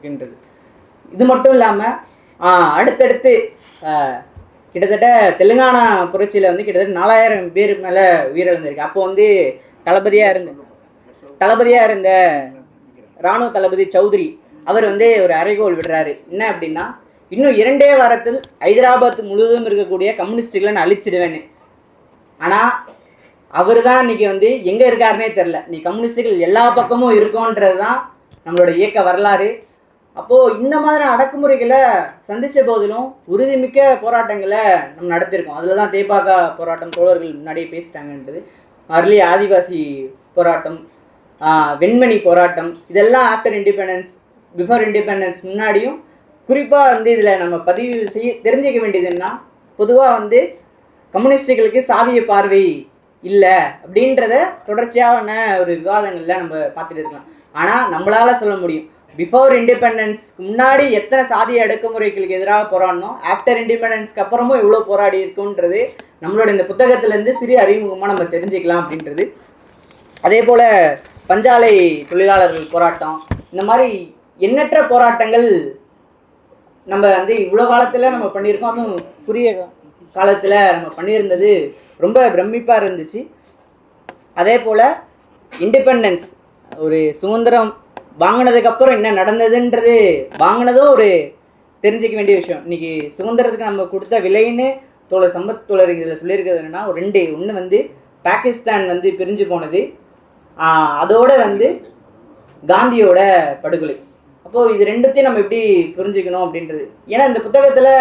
இருக்கின்றது. இது மட்டும் இல்லாமல் அடுத்தடுத்து கிட்டத்தட்ட தெலுங்கானா புரட்சியில் வந்து கிட்டத்தட்ட நாலாயிரம் பேர் மேலே உயிரிழந்திருக்கு. அப்போ வந்து தளபதியாக இருந்த தளபதியாக இருந்த ராணுவ தளபதி சௌத்ரி அவர் வந்து ஒரு அறைகோல் விடுறாரு. என்ன அப்படின்னா இன்னும் இரண்டே வாரத்தில் ஹைதராபாத் முழுவதும் இருக்கக்கூடிய கம்யூனிஸ்டுகளை நான் அழிச்சிடுவேன்னு. ஆனால் அவர் தான் இன்னைக்கு வந்து எங்கே இருக்காருனே தெரில நீ கம்யூனிஸ்டுகள் எல்லா பக்கமும் இருக்கோன்றது தான் நம்மளோட இயக்க வரலாறு. அப்போது இந்த மாதிரி அடக்குமுறைகளை சந்தித்த போதிலும் உறுதிமிக்க போராட்டங்களை நம்ம நடத்தியிருக்கோம். அதில் தான் தேபாக போராட்டம் தோழர்கள் முன்னாடியே பேசிட்டாங்கன்றது. அர்லி ஆதிவாசி போராட்டம் வெண்மணி போராட்டம் இதெல்லாம் ஆஃப்டர் இண்டிபெண்டன்ஸ் பிஃபோர் இண்டிபெண்டன்ஸ் முன்னாடியும் குறிப்பாக வந்து இதில் நம்ம பதிவு செய்ய தெரிஞ்சுக்க வேண்டியதுன்னா பொதுவாக வந்து கம்யூனிஸ்டுகளுக்கு சாதிய பார்வை இல்லை அப்படின்றத தொடர்ச்சியான ஒரு விவாதங்களில் நம்ம பார்த்துட்டு இருக்கலாம். ஆனால் நம்மளால் சொல்ல முடியும். பிஃபோர் இண்டிபெண்டன்ஸ்க்கு முன்னாடி எத்தனை சாதிய அடக்குமுறைகளுக்கு எதிராக போராடணும் ஆஃப்டர் இண்டிபெண்டன்ஸ்க்கு அப்புறமும் எவ்வளோ போராடி இருக்குன்றது நம்மளோட இந்த புத்தகத்திலேருந்து சிறிய அறிமுகமாக நம்ம தெரிஞ்சுக்கலாம் அப்படின்றது. அதே போல் பஞ்சாலை தொழிலாளர்கள் போராட்டம் இந்த மாதிரி எண்ணற்ற போராட்டங்கள் நம்ம வந்து இவ்வளோ காலத்தில் நம்ம பண்ணியிருக்கோம். அதுவும் குறுகிய காலத்தில் நம்ம பண்ணியிருந்தது ரொம்ப பிரமிப்பாக இருந்துச்சு. அதே போல் இண்டிபெண்டன்ஸ் ஒரு சுதந்திரம் வாங்கினதுக்கப்புறம் என்ன நடந்ததுன்றது வாங்கினதும் ஒரு தெரிஞ்சிக்க வேண்டிய விஷயம். இன்னைக்கு சுதந்திரத்துக்கு நம்ம கொடுத்த விலைன்னு தோழர் சம்பத் தோழர் இதில் சொல்லியிருக்கிறது என்னன்னா ஒரு ரெண்டு ஒன்று வந்து பாகிஸ்தான் வந்து பிரிஞ்சு போனது. அதோட வந்து காந்தியோட படுகொலை. அப்போது இது ரெண்டுத்தையும் நம்ம எப்படி புரிஞ்சுக்கணும் அப்படின்றது. ஏன்னா இந்த புத்தகத்தில்